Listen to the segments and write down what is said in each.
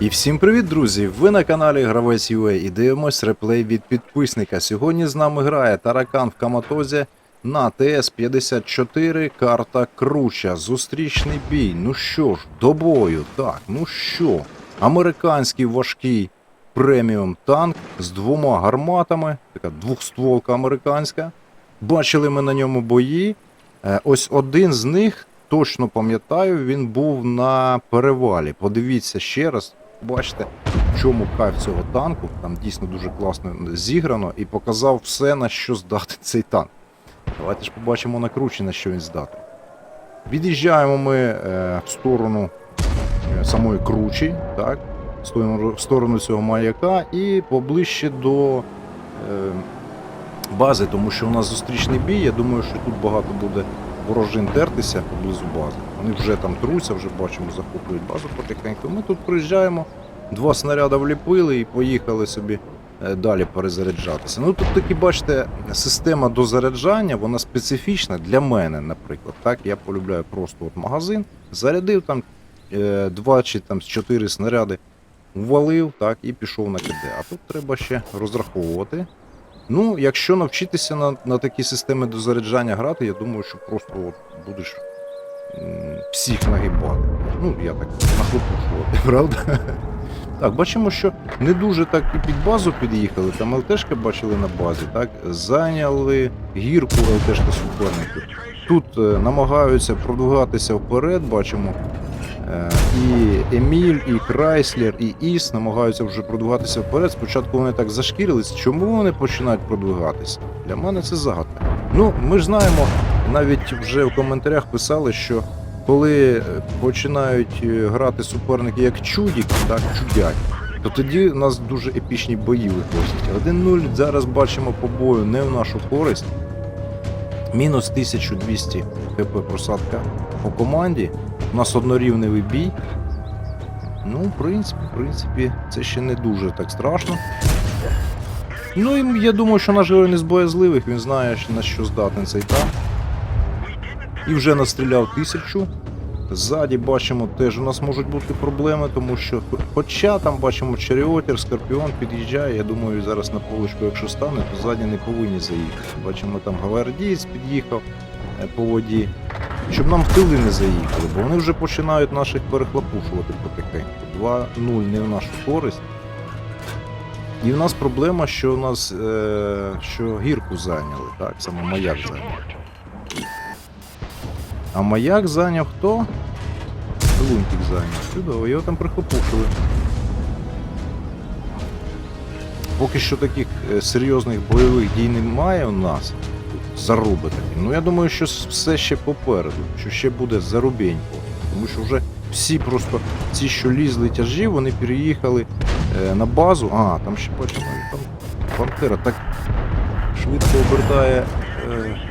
І всім привіт, друзі! Ви на каналі Гравець UA і дивимось реплей від підписника. Сьогодні з нами грає Таракан в Каматозі на ТС-54 карта Круча. Зустрічний бій. Ну що ж, до бою. Так, ну що? Американський важкий преміум танк з двома гарматами, така двохстволка американська. Бачили ми на ньому бої. Е, Ось один з них, точно пам'ятаю, він був на перевалі. Подивіться ще раз, бачите, в чому кайф цього танку. Там дійсно дуже класно зіграно і показав все, на що здатен цей танк. Давайте ж побачимо на кручі, на що він здатен. Від'їжджаємо ми е, в сторону е, самої кручі, так, в сторону цього маяка і поближче до. Е, бази, тому що у нас зустрічний бій. Я думаю, що тут багато буде ворожин тертися поблизу бази. Вони вже там труться, вже бачимо, захоплюють базу потихеньку. Ми тут приїжджаємо, два снаряди вліпили і поїхали собі е, далі перезаряджатися. Ну тут таки, бачите, система дозаряджання, вона специфічна для мене, наприклад. Так, я полюбляю просто от магазин, зарядив там е, два чи там чотири снаряди. Ввалив, так, і пішов на КД. А тут треба ще розраховувати. Ну, якщо навчитися на, на такі системи дозаряджання грати, я думаю, що просто от будеш всіх нагибати. Ну, я так нахлопушувати, правда? Так, бачимо, що не дуже так і під базу під'їхали. Там ЛТшки бачили на базі, так? Зайняли гірку ЛТшки суперників. Тут е, намагаються продвигатися вперед, бачимо. Е, І Еміль, і Крайслер, і Іс намагаються вже продвигатися вперед. Спочатку вони так зашкірились. Чому вони починають продвигатися? Для мене це загадка. Ну, ми ж знаємо, навіть вже в коментарях писали, що коли е, починають е, грати суперники як чудік, так чудять, то тоді у нас дуже епічні бої виходять. 1-0 зараз бачимо по бою не в нашу користь. Мінус 1200 хп просадка по команді. У нас однорівневий бій. Ну, в принципі, в принципі, це ще не дуже так страшно. Ну і я думаю, що наш герой не з боязливих, він знає, на що здатний цей танк. І вже настріляв тисячу. Ззаді бачимо, теж у нас можуть бути проблеми, тому що хоча там бачимо Чаріотер, Скорпіон під'їжджає, я думаю, зараз на полочку, якщо стане, то ззаді не повинні заїхати. Бачимо, там гвардієць під'їхав е, по воді. Щоб нам в тили не заїхали, бо вони вже починають наших перехлопушувати потихеньку. 2-0 не в нашу користь. І в нас проблема, що у нас е, що гірку зайняли, так, саме маяк зайняв. А маяк зайняв хто? Лунтик зайняв. Чудово, його там прихлопушили. Поки що таких е, серйозних бойових дій немає у нас. Заруби такі. Ну я думаю, що все ще попереду, що ще буде зарубенько. Тому що вже всі просто ці, що лізли тяжі, вони переїхали е, на базу. А, там ще бачимо, там пантера так швидко обертає. Е,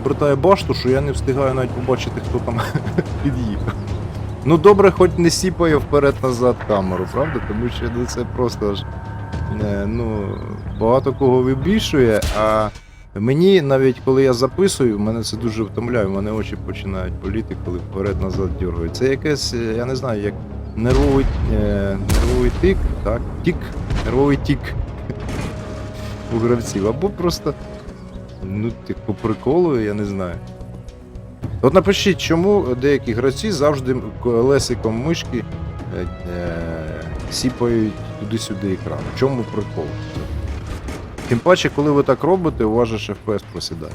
обертає башту, що я не встигаю навіть побачити, хто там під'їхав. Ну добре, хоч не сіпає вперед-назад камеру, правда? Тому що ну, це просто аж е, ну, багато кого вибільшує, а мені навіть коли я записую, мене це дуже втомляє, в мене очі починають боліти, коли вперед-назад дергають. Це якесь, я не знаю, як нервовий, е, нервовий тик, так? Тік, нервовий тік у гравців, або просто Ну, ти по приколу, я не знаю. От напишіть, чому деякі гравці завжди колесиком мишки е, е, сіпають туди-сюди екран. В чому прикол? Тим паче, коли ви так робите, у вас же FPS просідає.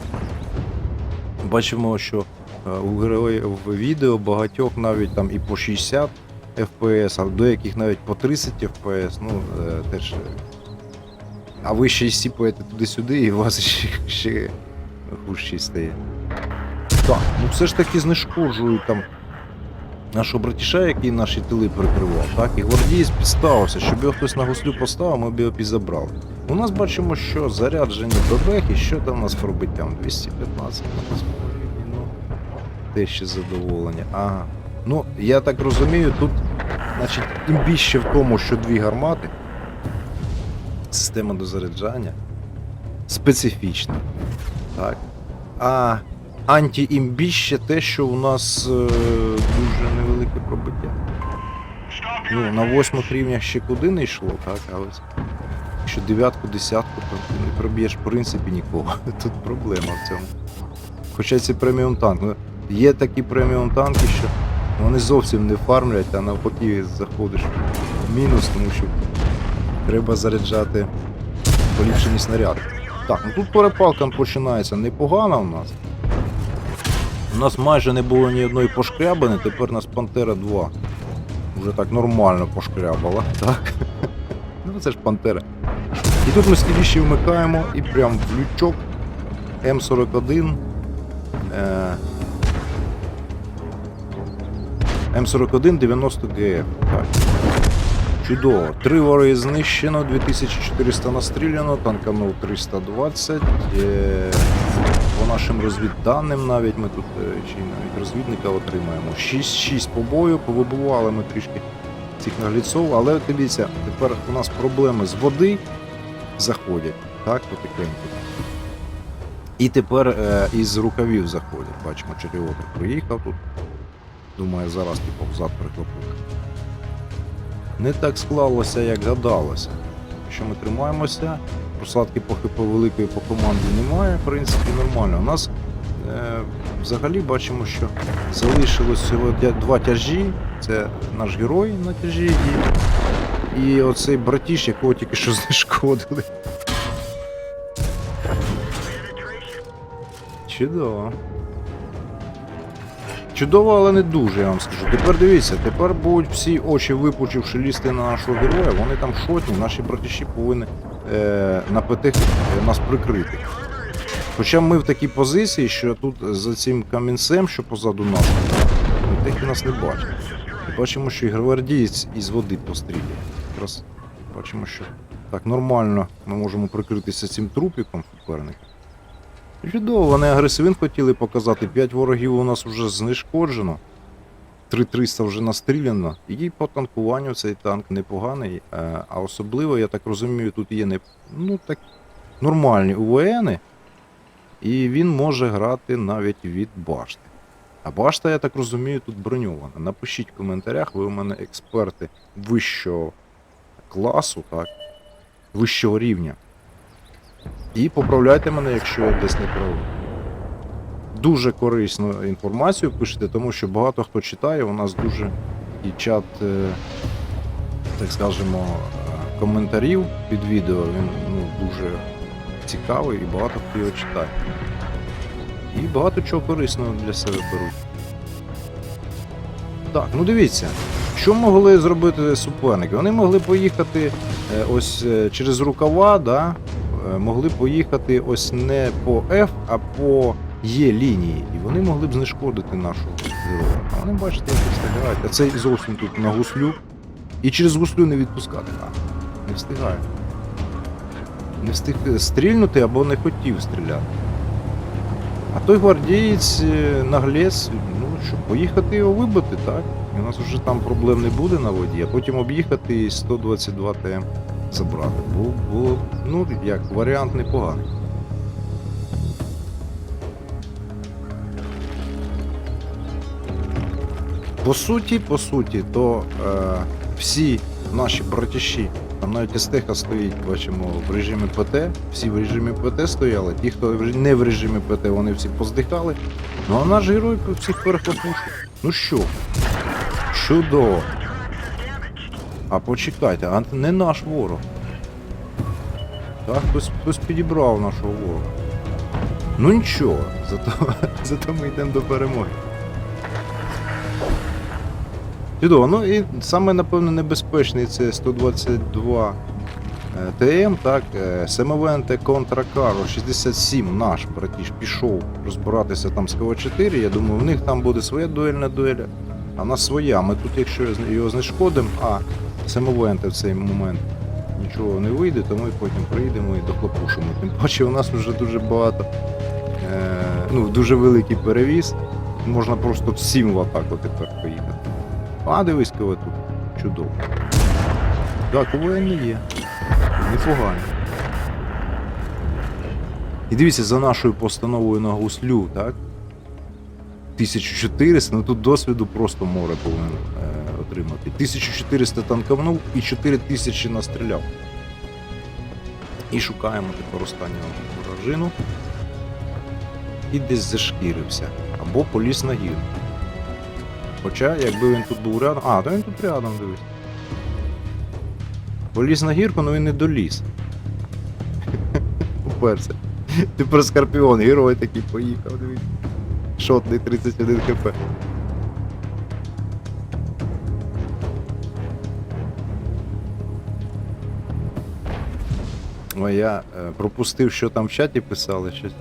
Бачимо, що е, у героїв в відео багатьох навіть там і по 60 FPS, а деяких навіть по 30 FPS. Ну, е, теж а ви ще й сіпаєте туди-сюди, і у вас ще, ще гужче стає. Так, ну все ж таки знешкоджують там нашого братіша, який наші тили прикривав. Так, і гвардієць підставився, щоб його хтось на гуслю поставив, ми б його підзабрали. У нас бачимо, що заряджені бебехи, що там у нас пробиттям? 215 у нас ну, те ще задоволення. Ага. Ну, я так розумію, тут, значить, імбіще в тому, що дві гармати система дозаряджання специфічна. Так. А анті-імбі ще те, що у нас е, дуже невелике пробиття. ну, на восьмих рівнях ще куди не йшло, так, але якщо дев'ятку, десятку, то не проб'єш в принципі нікого. Тут проблема в цьому. Хоча це преміум танк. Ну, є такі преміум танки, що вони зовсім не фармлять, а навпаки заходиш в мінус, тому що треба заряджати поліпшені снаряди. Так, ну тут перепалка починається непогано у нас. У нас майже не було ні одної пошкрябини, тепер у нас Пантера 2 вже так нормально пошкрябала, так? Ну це ж Пантера. І тут ми скіліші вмикаємо і прям в лючок М41. Е, М41 90 ГФ. Так. Чудово. Три вори знищено, 2400 настріляно, танканув 320. Е, по нашим розвідданим навіть ми тут е, чи навіть розвідника отримаємо. 6-6 побою, повибували ми трішки цих нагліцов, але дивіться, тепер у нас проблеми з води заходять, так, потихеньку. І тепер е, із рукавів заходять. Бачимо, Черіотик приїхав тут. Думаю, зараз типу взад прихлопує. Не так склалося, як гадалося. Якщо ми тримаємося, просадки по великої по команді немає, в принципі, нормально. У нас е, взагалі бачимо, що залишилось всього два тяжі. Це наш герой на тяжі і, і оцей братіш, якого тільки що знешкодили. Чудово. Чудово, але не дуже, я вам скажу. Тепер дивіться, тепер будуть всі очі випучивши лізти на нашого героя, вони там шотні, наші братіші повинні е, на ПТ нас прикрити. Хоча ми в такій позиції, що тут за цим камінцем, що позаду нас, ПТХи нас не бачать. І бачимо, що і гвардієць із води постріляє. Якраз бачимо, що так нормально ми можемо прикритися цим трупіком суперника. Чудово, вони агресивін хотіли показати. 5 ворогів у нас вже знешкоджено. 3300 вже настріляно. І по танкуванню цей танк непоганий. е, А особливо, я так розумію, тут є не, ну, так, нормальні УВНи. І він може грати навіть від башти. А башта, я так розумію, тут броньована. Напишіть в коментарях, ви у мене експерти вищого класу, так, вищого рівня. І поправляйте мене, якщо я десь не правий. Дуже корисну інформацію пишете, тому що багато хто читає. У нас дуже і чат, е, так скажемо, е, коментарів під відео. Він ну, дуже цікавий і багато хто його читає. І багато чого корисного для себе беруть. Так, ну дивіться, що могли зробити суперники? Вони могли поїхати е, ось через рукава, да, могли поїхати ось не по F, а по Є лінії. І вони могли б знешкодити нашого героя. А вони, бачите, як встигають. А цей зовсім тут на гуслю. І через гуслю не відпускати. А, не встигає. Не встиг стрільнути або не хотів стріляти. А той гвардієць е, наглець, ну що, поїхати його вибити, так? І у нас вже там проблем не буде на воді, а потім об'їхати і 122 ТМ забрати. Був, було, ну, як варіант непоганий. По суті, по суті, то е, всі наші братіші, там навіть естеха стоїть, бачимо, в режимі ПТ, всі в режимі ПТ стояли, ті, хто не в режимі ПТ, вони всі поздихали. Ну а наш герой всіх перехлопнув. Ну що? Чудово. А почекайте, а не наш ворог. Так, хтось, хтось підібрав нашого ворога. Ну нічого, зато, зато ми йдемо до перемоги. Чудово, ну і саме, напевно, небезпечний це 122 е, ТМ, так, е, Семовенте Контракаро 67 наш братіш пішов розбиратися там з КВ-4. Я думаю, в них там буде своя дуельна дуель, а в нас своя. Ми тут, якщо його знешкодимо, а Семовенте в цей момент нічого не вийде, то ми потім прийдемо і дохлопушимо. Тим паче у нас вже дуже багато, е, ну, дуже великий перевіз. Можна просто всім в атаку тепер поїхати. А, дивись, кого тут. Чудово. Так, у не є. Непогані. І дивіться, за нашою постановою на гуслю, так? 1400, ну тут досвіду просто море повинен е, отримати. 1400 танкавнув і 4000 настріляв. І шукаємо тепер останнього ворожину. І десь зашкірився. Або поліз на гір. Хоча, якби він тут був рядом. А, то він тут рядом, дивись. Поліз на гірку, але він не доліз. Уперся. Тепер Скорпіон, герой такий поїхав, дивись. Шотний 31 хп. Ой, я е, пропустив, що там в чаті писали. Щось,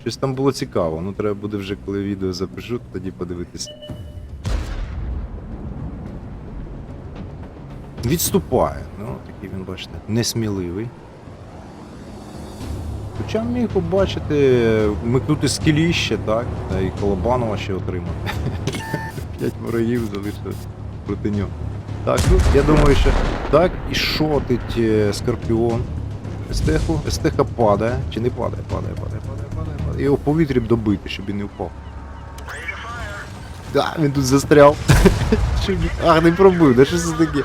щось там було цікаво. Ну треба буде вже, коли відео запишу, тоді подивитися. Відступає. Ну, такий він, бачите, несміливий. Хоча міг побачити, вмикнути скіліще, так, та і Колобанова ще отримати. П'ять ворогів залишилось проти нього. Так, ну, я думаю, що так, і шотить е, Скорпіон. Естеху, Естеха падає. Чи не падає, падає, падає, падає, падає, падає. Його повітрі б добити, щоб він не впав. Так, він тут застряв. Ах, не пробив, да що це таке?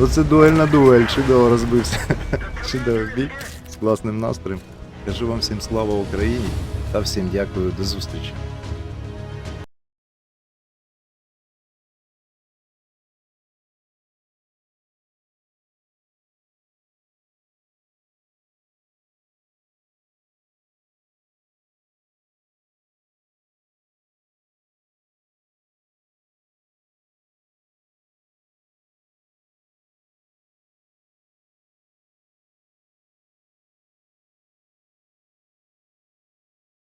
Оце дуель на дуель, чудово розбився. Чудовий бій класним настроєм. Кажу вам всім слава Україні та всім дякую, до зустрічі.